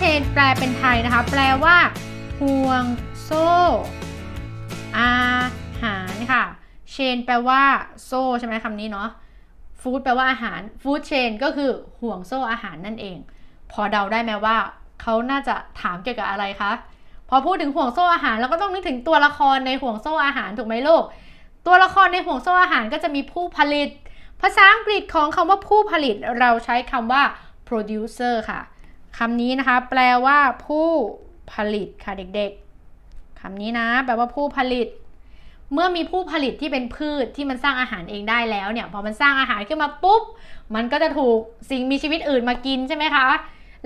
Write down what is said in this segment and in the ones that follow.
chain แปลเป็นไทยนะคะ แปลว่าห่วงโซ่ อาหารค่ะ chain แปลว่าโซ่ใช่ไหมคำนี้เนาะ food แปลว่าอาหาร food chain ก็คือห่วงโซ่อาหารนั่นเอง พอเดาได้ไหมว่าเขาน่าจะถามเกี่ยวกับอะไรคะพอพูดถึงห่วงโซ่อาหารเราก็ต้องนึกถึงตัวละครในห่วงโซ่อาหารถูกไหมลูกตัวละครในห่วงโซ่อาหารก็จะมีผู้ผลิต ภาษาอังกฤษของคำว่าผู้ผลิตเราใช้คำว่า producer ค่ะ คำนี้นะคะ แปลว่าผู้ผลิตค่ะเด็กๆคำนี้นะ แปลว่าผู้ผลิต เมื่อมีผู้ผลิตที่เป็นพืชที่มันสร้างอาหารเองได้แล้วเนี่ยพอมันสร้างอาหารขึ้นมาปุ๊บ มันก็จะถูกสิ่งมีชีวิตอื่นมากินใช่ไหมคะ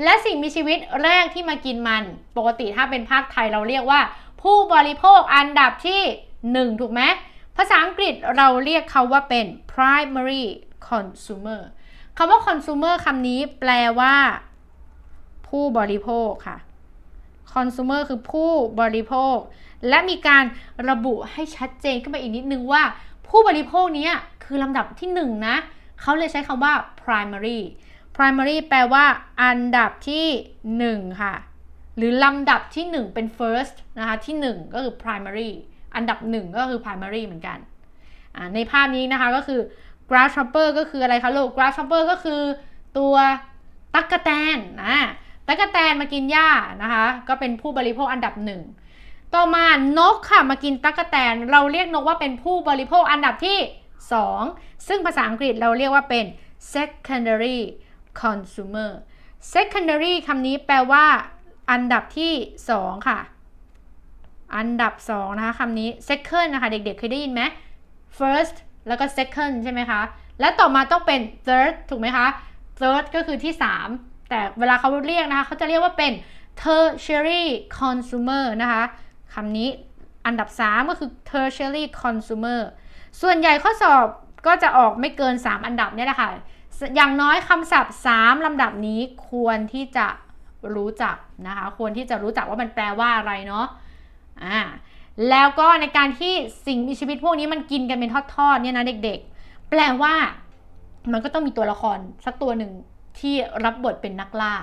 และสิ่งมีชีวิตแรกที่มากินมัน ปกติถ้าเป็นภาคไทยเราเรียกว่า ผู้บริโภคอันดับที่ 1 ถูกไหมภาษาอังกฤษเราเรียกเขาว่าเป็น primary consumer คำว่า consumer คำนี้แปลว่า ผู้บริโภคค่ะ consumer คือผู้บริโภค และมีการระบุให้ชัดเจนขึ้นมาอีกนิดนึงว่า ผู้บริโภคนี้คือลำดับที่1นะเขาเลยใช้คำว่า primary primary แปลว่า อันดับที่ 1 ค่ะ หรือลำดับที่ 1 เป็น first นะคะ ที่ 1 ก็คือ primary อันดับ 1 ก็คือ primary เหมือนกัน ในภาพนี้นะคะก็คือ grasshopper ก็คืออะไรคะลูก grasshopper ก็คือตัวตั๊กแตนนะ ตั๊กแตนมากินหญ้านะคะ ก็เป็นผู้บริโภคอันดับหนึ่งต่อมานกค่ะมากินตั๊กแตน เราเรียกนกว่าเป็นผู้บริโภคอันดับที่ 2 ซึ่งภาษาอังกฤษเราเรียกว่าเป็น secondary consumer secondary คำนี้แปลว่า อันดับที่ 2 ค่ะ อันดับ 2 นะคะคำนี้ second นะคะ เด็กๆ เคยได้ยินไหม first แล้วก็ second ใช่ไหมคะ และต่อมาต้องเป็น third ถูกไหมคะ third ก็คือที่ 3 แต่เวลาเขาเรียกนะคะเขาจะเรียกว่าเป็น tertiary consumer นะคะคำนี้อันดับ 3 ก็คือ tertiary consumer ส่วนใหญ่ข้อสอบก็จะออกไม่เกิน 3 อันดับเนี่ยแหละค่ะ อย่างน้อยคำศัพท์ 3ลำดับนี้ควรที่จะรู้จักนะคะ ควรที่จะรู้จักว่ามันแปลว่าอะไรเนาะอ่าแล้วก็ในการที่สิ่งมีชีวิตพวกนี้มันกินกันเป็นทอดๆเนี่ยนะเด็กๆ แปลว่ามันก็ต้องมีตัวละครสักตัวหนึ่ง ที่รับบทเป็นนักล่า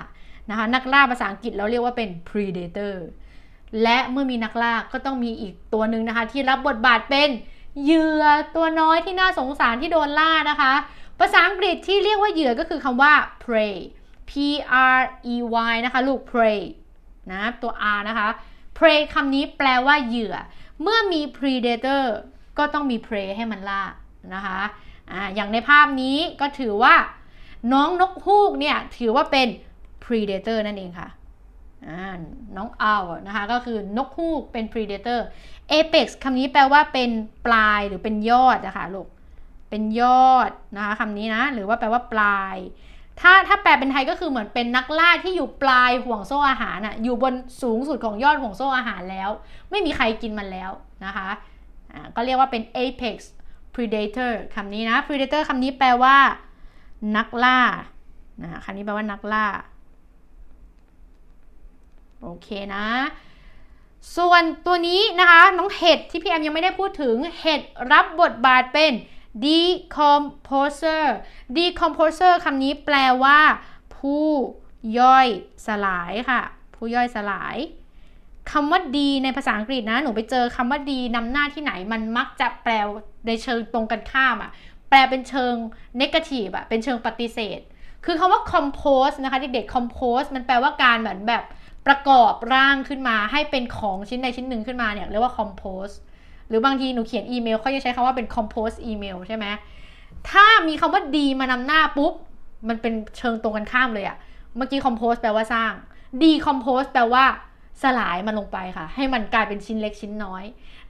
นะคะนักล่าภาษาอังกฤษเราเรียกว่าเป็น predator และเมื่อมีนักล่าก็ต้องมีอีกตัวหนึ่งนะคะ ที่รับบทบาทเป็นเหยื่อตัวน้อยที่น่าสงสารที่โดนล่านะคะ ภาษาอังกฤษที่เรียกว่าเหยื่อก็คือคำว่า prey p r e y นะคะลูก prey นะตัว r นะคะ prey คำนี้แปลว่าเหยื่อ เมื่อมี predator ก็ต้องมี prey ให้มันล่านะคะอ่าอย่างในภาพนี้ก็ถือว่า น้องนกฮูกเนี่ยถือว่าเป็น predator นั่นเองค่ะน้องเอานะคะก็คือนกฮูกเป็น predator apex คำนี้แปลว่าเป็นปลายหรือเป็นยอดนะคะลูกเป็นยอดนะคะคำนี้นะ หรือว่าแปลว่าปลาย ถ้าถ้าแปลเป็นไทยก็คือเหมือนเป็นนักล่าที่อยู่ปลายห่วงโซ่อาหารอะอยู่บนสูงสุดของยอดห่วงโซ่อาหารแล้ว ไม่มีใครกินมันแล้วนะคะะก็เรียกว่าเป็น apex predator คำนี้นะ predator คำนี้แปลว่า นักล่านะคำนี้แปลว่านักล่า โอเคนะ ส่วนตัวนี้นะคะ น้องเห็ดที่พี่แอมยังไม่ได้พูดถึง เห็ดรับบทบาทเป็น decomposer decomposer คำนี้แปลว่า ผู้ย่อยสลายค่ะ ผู้ย่อยสลายคำว่าดีในภาษาอังกฤษนะ หนูไปเจอคำว่าดีนำหน้าที่ไหน มันมักจะแปลในเชิงตรงกันข้ามอะ แปลเป็นเชิง negative อะเป็นเชิงปฏิเสธ คือคำว่า compose นะคะเด็กๆ compose มันแปลว่าการเหมือนแบบประกอบร่างขึ้นมาให้เป็นของชิ้นใดชิ้นหนึ่งขึ้นมาเนี่ยเรียกว่า compose หรือบางทีหนูเขียนอีเมลเขาจะใช้คำว่าเป็น compose email ใช่ไหมถ้ามีคำว่าดีมานำหน้าปุ๊บ มันเป็นเชิงตรงกันข้ามเลยอะเมื่อกี้ compose แปลว่าสร้าง decompose แปลว่า สลายมันลงไปค่ะ ให้มันกลายเป็นชิ้นเล็กชิ้นน้อย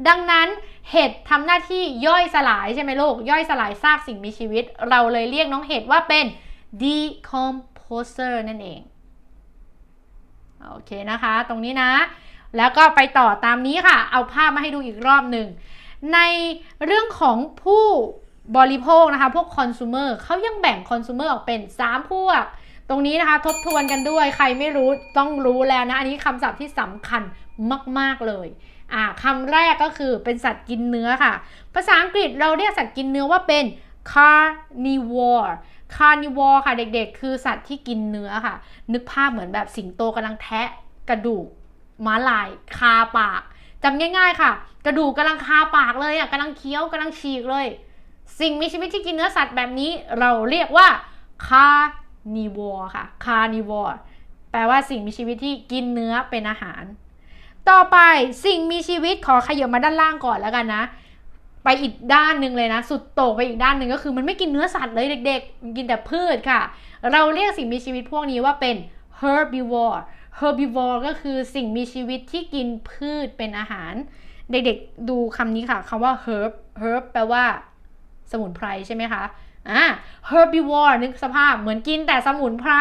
ดังนั้นเห็ดทำหน้าที่ย่อยสลายใช่ไหมลูกย่อยสลายซากสิ่งมีชีวิต เราเลยเรียกน้องเห็ดว่าเป็น decomposer นั่นเองโอเคนะคะ ตรงนี้นะ แล้วก็ไปต่อตามนี้ค่ะ เอาภาพมาให้ดูอีกรอบหนึ่ง ในเรื่องของผู้บริโภคนะคะ พวกคอน sumer เขายังแบ่งคอน sumer ออกเป็น 3 พวก ตรงนี้นะคะทบทวนกันด้วยใครไม่รู้ต้องรู้แล้วนะ อันนี้คำศัพท์ที่สำคัญมาก ๆ เลยอ่าคำแรกก็คือเป็นสัตว์กินเนื้อค่ะ ภาษาอังกฤษเราเรียกสัตว์กินเนื้อว่าเป็น carnivore carnivore ค่ะเด็กๆ คือสัตว์ที่กินเนื้อค่ะ นึกภาพเหมือนแบบสิงโตกำลังแทะกระดูกม้าลายคาปากจำง่าย ๆ ค่ะ กระดูกกำลังคาปากเลยอะกำลังเคี้ยวกำลังฉีกเลย สิ่งมีชีวิตที่กินเนื้อสัตว์แบบนี้เราเรียกว่า carnivore นีวอค่ะ carnivore แปลว่าสิ่งมีชีวิตที่กินเนื้อเป็นอาหาร ต่อไปสิ่งมีชีวิตขอขยับมาด้านล่างก่อนแล้วกันนะ ไปอีกด้านหนึ่งเลยนะ สุดโต่งไปอีกด้านหนึ่งก็คือมันไม่กินเนื้อสัตว์เลยเด็กๆมันกินแต่พืชค่ะ เราเรียกสิ่งมีชีวิตพวกนี้ว่าเป็น herbivore herbivore ก็คือสิ่งมีชีวิตที่กินพืชเป็นอาหาร เด็กๆ ดูคำนี้ค่ะคำว่า herb herb แปลว่า สมุนไพรใช่ไหมคะ อ่า herbivore นึกสภาพเหมือนกินแต่สมุนไพร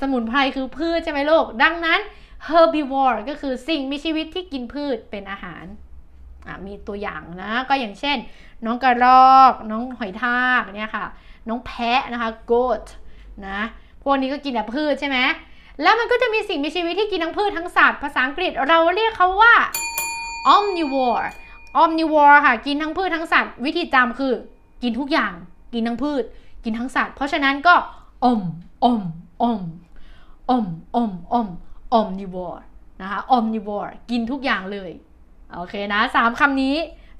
สมุนไพรคือพืชใช่ไหมลูก ดังนั้น herbivore ก็คือสิ่งมีชีวิตที่กินพืชเป็นอาหาร มีตัวอย่างนะ ก็อย่างเช่น น้องกระรอก น้องหอยทากเนี่ยค่ะ น้องแพะนะคะ goat นะ พวกนี้ก็กินแต่พืชใช่ไหม แล้วมันก็จะมีสิ่งมีชีวิตที่กินทั้งพืชทั้งสัตว์ ภาษาอังกฤษเราเรียกเขาว่า omnivore omnivore ค่ะ กินทั้งพืชทั้งสัตว์ วิธีจำคือกินทุกอย่าง กินทั้งพืช กินทั้งสัตว์ เพราะฉะนั้นก็ om om om om om om omnivore นะคะ omnivore กินทุกอย่างเลย โอเคนะสามคำนี้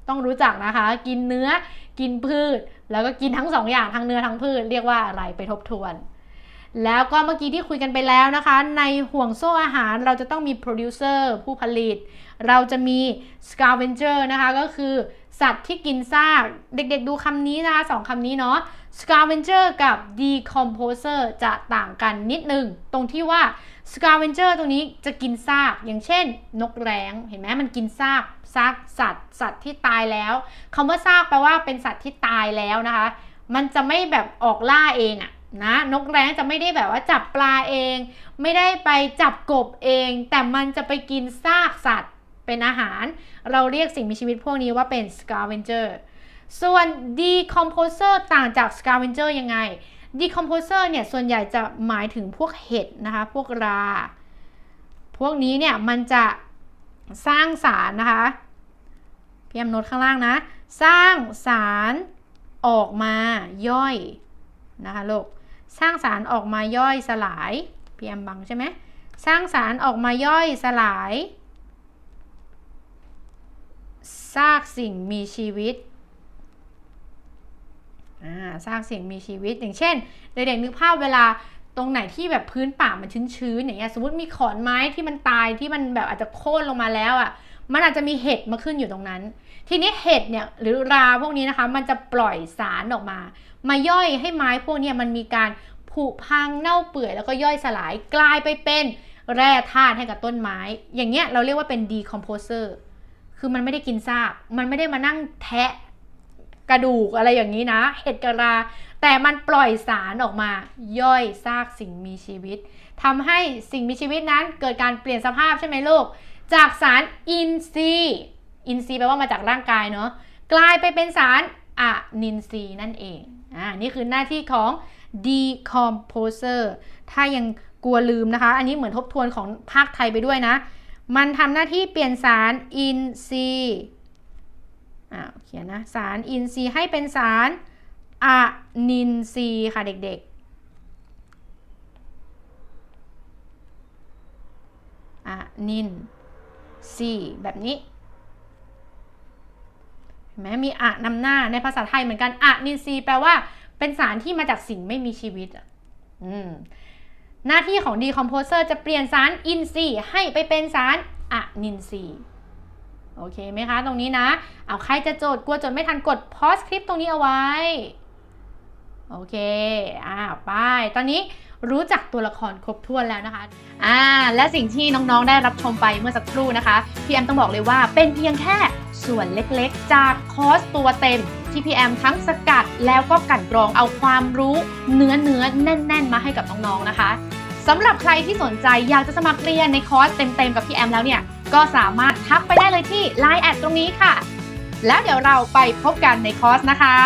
ต้องรู้จักนะคะ กินเนื้อ กินพืช แล้วก็กินทั้งสองอย่างทั้งเนื้อทั้งพืช เรียกว่าอะไรไปทบทวน แล้วก็เมื่อกี้ที่คุยกันไปแล้วนะคะ ในห่วงโซ่อาหารเราจะต้องมี producer ผู้ผลิต เราจะมี scavenger นะคะก็คือสัตว์ที่กินซากเด็กๆดูคำนี้นะคะสองคำนี้เนาะ scavenger กับ decomposer จะต่างกันนิดนึง ตรงที่ว่า scavenger ตรงนี้จะกินซาก อย่างเช่น นกแร้งเห็นไหมมันกินซากซากสัตว์ สัตว์ที่ตายแล้วคำว่าซากแปลว่าเป็นสัตว์ที่ตายแล้วนะคะ มันจะไม่แบบออกล่าเองอะ นะนกแร้งจะไม่ได้แบบว่าจับปลาเอง ไม่ได้ไปจับกบเอง แต่มันจะไปกินซากสัตว์เป็นอาหาร เราเรียกสิ่งมีชีวิตพวกนี้ว่าเป็น scavenger ส่วน decomposer ต่างจาก scavenger ยังไง decomposer เนี่ยส่วนใหญ่จะหมายถึงพวกเห็ดนะคะพวกรา พวกนี้เนี่ยมันจะสร้างสารนะคะพี่แอมโน้ตข้างล่างนะ สร้างสารออกมาย่อยนะคะลูก สร้างสารออกมาย่อยสลายพี่แอมบังใช่ไหมสร้างสารออกมาย่อยสลายซากสิ่งมีชีวิตสร้างสิ่งมีชีวิตอย่างเช่นเด็กๆนึกภาพเวลาตรงไหนที่แบบพื้นป่ามันชื้นๆอย่างเงี้ยสมมติมีขอนไม้ที่มันตายที่มันแบบอาจจะโค่นลงมาแล้วอะ่ะ มันอาจจะมีเห็ดมาขึ้นอยู่ตรงนั้น ทีนี้เห็ดเนี่ยหรือราพวกนี้นะคะ มันจะปล่อยสารออกมา มาย่อยให้ไม้พวกนี้มันมีการผุพังเน่าเปื่อยแล้วก็ย่อยสลายกลายไปเป็นแร่ธาตุให้กับต้นไม้ อย่างเงี้ยเราเรียกว่าเป็น decomposer คือมันไม่ได้กินซาก มันไม่ได้มานั่งแทะกระดูกอะไรอย่างนี้นะ เห็ดกระรา แต่มันปล่อยสารออกมา ย่อยซากสิ่งมีชีวิตทำให้สิ่งมีชีวิตนั้นเกิดการเปลี่ยนสภาพใช่ไหมลูก จากสารอินทรีย์อินทรีย์แปลว่ามาจากร่างกายเนาะกลายไปเป็นสารอะนินทรีย์นั่นเองอ่านี่คือหน้าที่ของ decomposer ถ้ายังกลัวลืมนะคะ อันนี้เหมือนทบทวนของภาคไทยไปด้วยนะ มันทำหน้าที่เปลี่ยนสารอินทรีย์อ่าเขียนนะสารอินทรีย์ให้เป็นสารอะนินทรีย์ค่ะเด็กๆอะนิน ทรีย์แบบนี้เห็นไหมมีอะนำหน้าในภาษาไทยเหมือนกันอะนินทรีแปลว่าเป็นสารที่มาจากสิ่งไม่มีชีวิตอืมหน้าที่ของ decomposer จะเปลี่ยนสารอินทรีให้ไปเป็นสารอะนินทรีโอเคไหมคะ ตรงนี้นะ เอาใครจะโจทย์กลัวจดไม่ทันกด pause คลิปตรงนี้เอาไว้ โอเค อ่าไป ตอนนี้รู้จักตัวละครครบถ้วนแล้วนะคะ อ่า และสิ่งที่น้องๆ ได้รับชมไปเมื่อสักครู่นะคะ พี่แอมต้องบอกเลยว่าเป็นเพียงแค่ส่วนเล็กๆ จากคอร์สตัวเต็ม ที่พี่แอมทั้งสกัดแล้วก็กลั่นกรองเอาความรู้เนื้อเนื้อแน่น ๆ มาให้กับน้องๆ นะคะสำหรับใครที่สนใจอยากจะสมัครเรียนในคอร์สเต็มๆ กับพี่แอมแล้วเนี่ย ก็สามารถทักไปได้เลยที่ Line แอดตรงนี้ค่ะ แล้วเดี๋ยวเราไปพบกันในคอร์สนะคะ